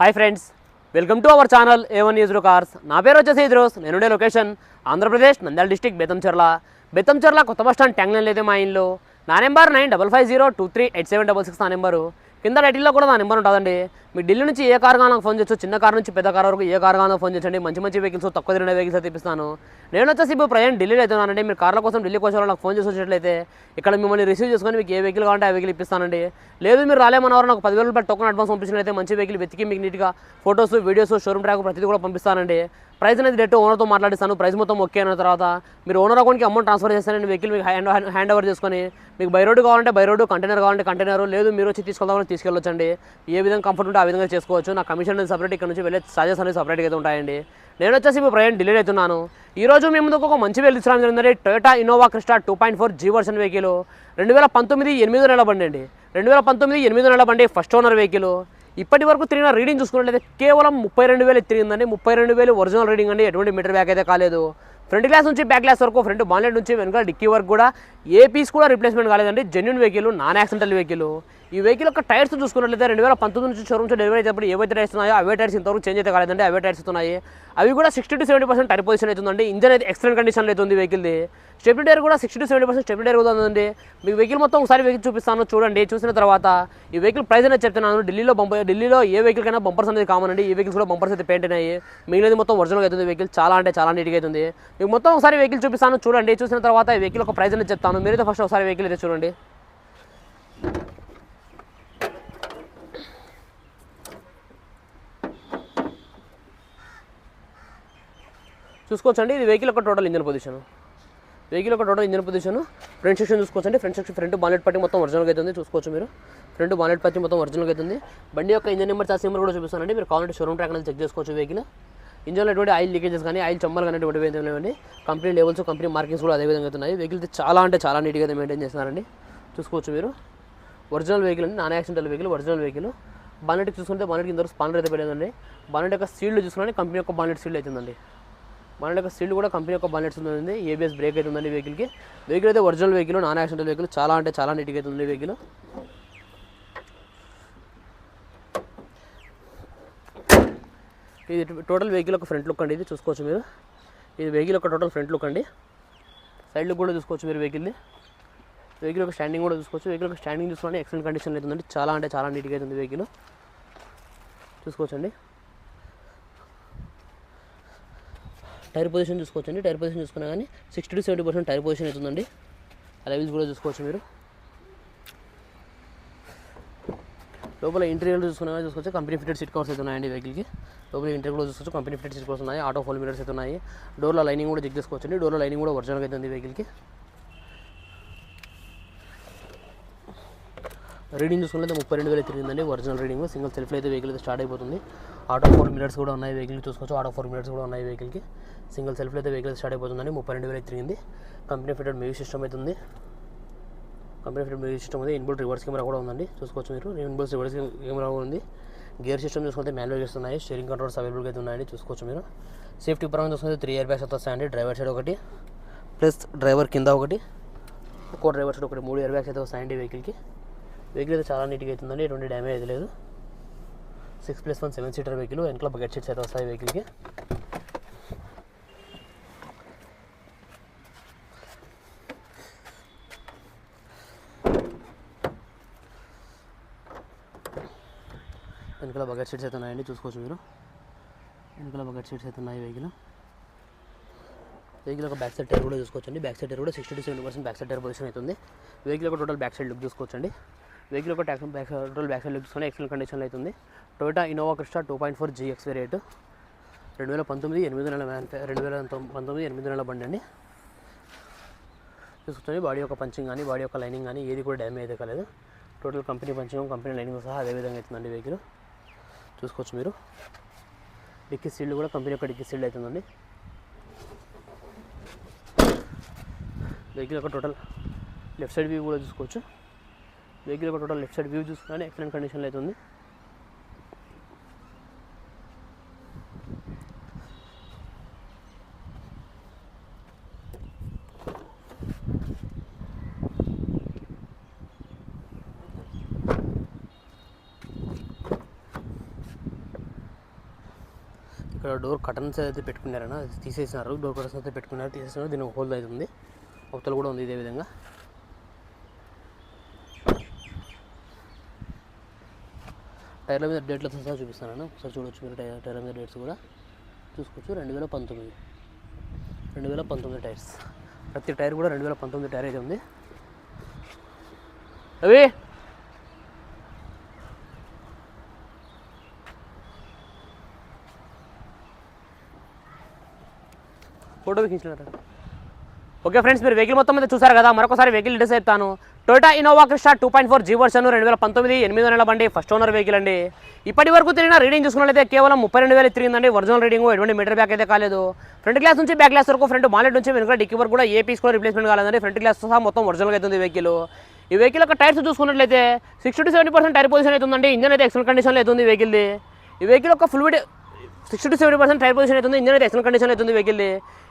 Hi friends welcome to our channel A one news cars నా పేరు వచ్చేసి ఇద్రోస్ నేనుండే లొకేషన్ ఆంధ్రప్రదేశ్ నంద్యాల డిస్టిక్ బెతంచెర్ల బెతంచెర్ల కొత్త బస్ స్టాండ్ ట్యాంగ్ లైన్ అయితే మా ఇంట్లో నా number nine double five zero two three eight seven double six నా నెంబరు. కింద టైటిల్లో కూడా నా నెంబర్ ఉంటుందండి. మీ ఢిల్లీ నుంచి ఏ కార్ నాకు ఫోన్ చేయొచ్చు. చిన్న కార్ నుంచి పెద్ద కార్ వరకు ఏ కార్ కానో ఫోన్ చేయండి. మంచి మంచి వెహికల్స్ తక్కువ తిరిగిన వెహికల్స్ తెప్పిస్తాను. నేను వచ్చేసి ఇప్పుడు ప్రయాణం ఢిల్లీలో అయితే ఉన్నానండి. మీరు కార్ల కోసం ఢిల్లీ కోసం నాకు ఫోన్ చేసి వచ్చినట్లయితే ఇక్కడ మిమ్మల్ని రిసీవ్ చేసుకొని మీకు ఏ వెహికల్ కావాలంటే ఆ వెహికల్ ఇప్పిస్తానండి. లేదు మీరు రాలేమన్నవారు నాకు పదివేల రూపాయలు టోకన్ అడ్వాన్స్ పంపించినట్లయితే మంచి వెహికల్ వెతికి మీకు నీట్గా ఫోటోస్ వీడియోస్ షోరూమ్ ట్రాక్ ప్రతిదీ కూడా పంపిస్తానండి. ప్రైస్ అనేది డెట్ ఓనర్తో మాట్లాడిస్తాను. ప్రైస్ మొత్తం ఓకే అయిన తర్వాత మీరు ఓనర్ అకౌంట్కి అమౌంట్ ట్రాన్స్ఫర్ చేస్తానని వెహికల్ మీకు హ్యాండ్ హ్యాండ్ ఓవర్ చేసుకొని మీకు బై రోడ్ కావాలంటే బై రోడ్ కంటైనర్ కావాలంటే కంటైనర్ లేదు మీరు వచ్చి తీసుకెళ్దామని తీసుకెళ్ళొచ్చండి. ఏ విధంగా కంఫర్ట్ ఉంటే ఆ విధంగా చేసుకోవచ్చు. నా కమిషన్ అనేది సపరేట్ ఇక్కడ నుంచి వెళ్ళే చార్జెస్ అనేది సపరేట్గా అయితే ఉంటాయండి. నేను వచ్చేసి ఇప్పుడు ప్రయాణం డిలే అవుతున్నాను ఈ రోజు మీ ముందుకు ఒక మంచి వెహికల్ ఇచ్చడం జరిగిందండి. Toyota Innova Crysta two point four G version vehicle రెండు వేల పంతొమ్మిది ఎనిమిది నెల బండి అండి. రెండు వేల పంతొమ్మిది ఎనిమిది నెలల బండి ఫస్ట్ ఓనర్ వెహికల్ ఇప్పటి వరకు తిరిగిన రీడింగ్ చూసుకున్నట్లయితే కేవలం ముప్పై రెండు వేలు తిరిగిందండి. ముప్పై రెండు వేలు ఒరిజినల్ రీడింగ్ అండి. ఎటువంటి మీటర్ బ్యాక్ అయితే కాలేదు. ఫ్రంట్ గ్లాస్ నుంచి బ్యాక్ గ్లాస్ వరకు ఫ్రంట్ బాన్లెట్ నుంచి వెనుక డిక్కీ వరకు కూడా ఏ పీస్ కూడా రిప్లేస్మెంట్ కాలేదండి. Genuine vehicle non accidental vehicle ఈ వెహికల్ యొక్క టైర్స్ చూసుకున్నట్లయితే రెండు వేల పంతొమ్మిది నుంచి షోరూమ్ నుంచి డెలివరీ అయినప్పుడు ఏవైతే టైర్స్ ఉన్నాయో అవే టైర్స్ ఇంతవరకు చేంజ్ అయితే కాలేదండి అవే టైర్స్ ఉన్నాయి అవి కూడా sixty to seventy percent tyre position అవుతుందండి ఇంజన్ అయితే ఎక్సలెంట్ కండిషన్లో అయితే ఉంది వెహికల్ది స్టెప్ని టైర్ కూడా sixty to seventy percent stepney tyre కూడా ఉందండి. మీకు వెహికల్ మొత్తం ఒకసారి వెహికల్ చూపిస్తాను చూడండి చూసిన తర్వాత ఈ వెహికల్ ప్రైస్ అనేది చెప్తున్నాను. ఢిల్లీలో బంపర్ ఢిల్లీలో ఏ వెహికల్ కైనా బంపర్స్ అనేది కామన్ అండి. ఈ వెహికల్స్ కూడా బంపర్స్ అయితే పెయింట్ అయినాయి. మిగిలినది మొత్తం ఒరిజినల్ అవుతుంది వెహికల్ చాలా అంటే చాలా నీట్గా అవుతుంది మీకు మొత్తం ఒకసారి వెహికల్ చూపిస్తాను చూడండి చూసిన తర్వాత ఈ వెహికల్ ఒక ప్రైస్ అనేది చెప్తాను. మీరైతే ఫస్ట్ ఒకసారి వెహికల్ అయితే చూడండి. చూసుకోవచ్చండి. ఇది వెహికల్ ఒక టోటల్ ఇంజన్ పొజిషన్ వెహికల్ ఒక total engine position front section చూసుకోవచ్చండి. ఫ్రంట్ సెక్షన్ ఫ్రంట్ బానెట్ పట్టి మొత్తం ఒరిజినల్గా అవుతుంది చూసుకోవచ్చు మీరు. ఫ్రంట్ బానెట్ పట్టి మొత్తం ఒరిజినల్గా అవుతుంది బండి యొక్క ఇంజన్ నెంబర్ చార్జ్ నెంబర్ కూడా చూపిస్తానండి. మీరు కావాలంటే షోరూమ్ ట్రాక్ అనేది చెక్ చేసుకోవచ్చు వెహికల్ ఇంజన్లో ఎటువంటి ఆయిల్ లీకేజెస్ కానీ ఆయిల్ చమ్మలు కానీ ఎటువంటి లేవండి కంపెనీ లెవెల్స్ కంపెనీ మార్కింగ్స్ కూడా అదే విధంగా అవుతున్నాయి. వెహికల్ చాలా అంటే చాలా నీట్గా అయితే మెయింటైన్ చేస్తున్నారండి. చూసుకోవచ్చు మీరు. ఒరిజినల్ వెహికల్ అండి. Non accidental vehicle original vehicle bonnet చూసుకుంటే బానెట్ కింద స్పానర్ అయితే పెట్టేదండి బానెట్ యొక్క సీల్డ్ చూసుకుంటే కంపెనీ యొక్క బానెట్ సీల్డ్ అవుతుందండి మన యొక్క సీల్డ్ కూడా కంపెనీ యొక్క బాలెట్స్ ఉంది ఏబిఎస్ బ్రేక్ అయితే ఉందండి వెహికల్కి వెహికల్ అయితే original vehicle non accidental vehicle చాలా అంటే చాలా నీట్గా అయితే ఉంది వెహికల్ ఇది టోటల్ వెహికల్ ఒక ఫ్రంట్ లుక్ అండి ఇది చూసుకోవచ్చు మీరు. ఇది వెహికల్ ఒక టోటల్ ఫ్రంట్ లుక్ అండి. సైడ్ లుక్ కూడా చూసుకోవచ్చు మీరు వెహికల్ని వెహికల్ ఒక స్టాండింగ్ కూడా చూసుకోవచ్చు. వెహికల్ ఒక స్టాండింగ్ చూసుకుంటే ఎక్సలెంట్ కండిషన్ అవుతుందండి చాలా అంటే చాలా నీట్గా అవుతుంది వెహికల్ చూసుకోవచ్చండి. టైర్ పొజిషన్ చూసుకోవచ్చండి. టైర్ పొజిషన్ చూసుకున్నా కానీ sixty to seventy percent tyre position అవుతుందండి. లెవెల్స్ కూడా చూసుకోవచ్చు మీరు. లోపల ఇంటీరియర్ చూసుకున్నా కానీ చూసుకోవచ్చు. కంపెనీ ఫిటెడ్ సీట్ కవర్స్ అయితే ఉన్నాయండి వెహికల్కి లోపల ఇంటీరియర్ కూడా చూసుకోవచ్చు. కంపెనీ ఫిటెడ్ సీట్ కవర్స్ ఉన్నాయి. ఆటో ఫోల్ మీటర్స్ అయితే ఉన్నాయి. డోర్లో లైనింగ్ కూడా చెక్ చేసుకోవచ్చండి. డోర్లో లైనింగ్ కూడా ఒరిజినల్గా అయితే ఉంది వెహికల్కి రీడింగ్ చూసుకుంటే ముప్పై రెండు వేలు తిరిగిందండి. Original reading. సింగిల్ సెల్ఫ్ అయితే వెహికల్ అయితే స్టార్ట్ అయిపోతుంది. ఆటో ఫోర్ మినిట్స్ కూడా ఉన్నాయి వెహికల్ చూసుకోవచ్చు. ఆటో ఫోర్ మినిట్స్ కూడా ఉన్నాయి వెహికల్కి. సింగిల్ సెల్ఫ్ అయితే వెహికల్ స్టార్ట్ అయిపోతుందండి. ముప్పై రెండు వేలు తిరిగింది. కంపెనీ ఫిటెడ్ మ్యూజిక్ సిస్టమ్ అయితే ఉంది. కంపెనీ ఫిటెడ్ మ్యూజిక్ సిస్టమ్ ఉంది. ఇన్బుల్ రివర్స్ కెమెరా కూడా ఉందండి. చూసుకోవచ్చు మీరు. ఇన్బుల్ రివర్స్ కెమెరా కూడా ఉంది. గేర్ సిస్టమ్ చూసుకుంటే మాన్యువల్ గేర్స్ ఉన్నాయి. స్టీరింగ్ కంట్రోల్స్ అవైలబుల్గా అయితే ఉన్నాయండి. చూసుకోవచ్చు మీరు. సేఫ్టీ పరంగా చూసుకుంటే త్రీ ఇయర్ బ్యాగ్స్ అయితే వస్తాయండి డ్రైవర్ సైడ్ ఒకటి. ప్లస్ డ్రైవర్ కింద ఒకటి. ఒక్కో డ్రైవర్ సైడ్ ఒకటి. మూడు ఇయర్ బ్యాగ్స్ అయితే వస్తాయండి వెహికల్కి. వెహికల్ అయితే చాలా నీట్గా అవుతుందండి. ఎటువంటి డ్యామేజ్ అయితే లేదు. Six plus one seven seater vehicle వెనకల బకెట్ సీట్స్ అయితే వస్తాయి వెహికల్కి వెనకల బకెట్ సీట్స్ అయితే ఉన్నాయండి. చూసుకోవచ్చు మీరు. వెనకల బకెట్ సీట్స్ అయితే ఉన్నాయి వెహికల్ వెహికల్ ఒక బ్యాక్ సైడ్ టైర్ కూడా చూసుకోవచ్చండి. బ్యాక్ సైడ్ టైర్ కూడా sixty to seventy percent back side tyre position అవుతుంది. వెహికల్ ఒక టోటల్ బ్యాక్ సైడ్ లుక్ చూసుకోవచ్చండి. వెహికల్ ఒక tax back total back side look చూసుకొని ఎక్సలెంట్ కండిషన్లో అవుతుంది. Toyota Innova Crysta two point four GX variant రెండు వేల పంతొమ్మిది ఎనిమిది నెలల రెండు వేల పంతొమ్మిది ఎనిమిది నెలల బండి అండి. చూసుకొని బాడీ యొక్క పంచింగ్ కానీ బాడీ యొక్క లైనింగ్ కానీ ఏది కూడా డ్యామేజ్ అయితే కాలేదు. Total company punching company lining సహా అదే విధంగా అవుతుందండి వెహికల్. చూసుకోవచ్చు మీరు. డిక్కీ సీల్డ్ కూడా కంపెనీ యొక్క డిక్కీ సీల్డ్ అవుతుందండి. వెహికల్ యొక్క టోటల్ లెఫ్ట్ సైడ్ వ్యూ కూడా చూసుకోవచ్చు. Vehicle total left side view చూసుకుంటే ఎక్సలెంట్ కండిషన్లో అవుతుంది ఇక్కడ డోర్ కటన్స్ అయితే పెట్టుకున్నారన్న తీసేసినారు. డోర్ కటన్స్ అయితే పెట్టుకున్నారు తీసేసినారు. దీనికి హోల్ అయితే ఉంది. అవతల కూడా ఉంది ఇదే విధంగా. టైర్ల మీద డేట్లతో సహా చూపిస్తాను ఒకసారి చూడొచ్చు మీరు టైర్ టైర్ల మీద డేట్స్ కూడా. చూసుకోవచ్చు. రెండు వేల పంతొమ్మిది. రెండు వేల పంతొమ్మిది టైర్స్. ప్రతి టైర్ కూడా రెండు వేల పంతొమ్మిది టైర్ అయితే ఉంది. అవి ఫోటో ఎక్కించినారా ఓకే ఫ్రెండ్స్ మీరు వెహికల్ మొత్తం మీద చూసారు కదా మరొకసారి వెహికల్ డీటెయిల్స్ చెప్తాను. Toyota Innova Crysta two point four G version రెండు వేల పంతొమ్మిది ఎనిమిది నెలల బండి ఫస్ట్ ఓనర్ వెహికల్ అండి. ఇప్పటి వరకు తిరిగిన రీడింగ్ చూసుకున్నట్లయితే కేవలం ముప్పై రెండు వేలు తిరిగిందండి. ఒరిజినల్ రీడింగ్ ఎటువంటి మీటర్ బ్యాక్ అయితే కాలేదు. ఫ్రంట్ గ్లాస్ నుంచి బ్యాక్ గ్లాస్ వరకు ఫ్రంట్ బాలెట్ నుంచి వెనుక డిక్కీ వరకు కూడా ఏ పీస్ కూడా రిప్లేస్మెంట్ కాలేదండి. ఫ్రంట్ గ్లాస్ సహా మొత్తం ఒరిజినల్ అవుతుంది వెహికల్ ఈ వెహికల్ యొక్క టైర్స్ చూసుకున్నట్లయితే sixty to seventy percent tyre position అవుతుందండి ఇంజన్ అయితే ఎక్సలెంట్ కండిషన్లో అవుతుంది వెహికల్ది ఈ వెహికల్ యొక్క full video sixty to seventy percent tyre position అవుతుంది ఇంజన్ అయితే ఎక్సలెంట్ కండిషన్ అవుతుంది వెహికల్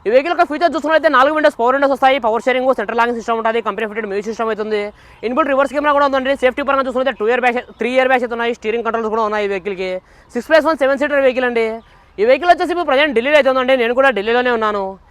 ఈ వెహికల్ యొక్క ఫీచర్ చూసుకున్నట్లయితే నాలుగు విండోస్ పవర్ విండోస్ వస్తాయి. Power steering central locking system ఉంటుంది కంపెనీ ఫిటెడ్ మ్యూజిక్ సిస్టమ్ అవుతుంది. ఇన్బుల్ రివర్స్ కెమెరా కూడా ఉందండి. సేఫ్టీ పరంగా చూసుకుంటే two air bags three air bags అయితే ఉన్నాయి. స్టీరింగ్ కంట్రోల్స్ కూడా ఉన్నాయి ఈ వెహికల్కి six plus one seven seater vehicle అండి. ఈ వెహికల్ వచ్చేసి ఇప్పుడు ప్రజెంట్ ఢిల్లీలో అయితే ఉందండి. నేను కూడా ఢిల్లీలోనే ఉన్నాను.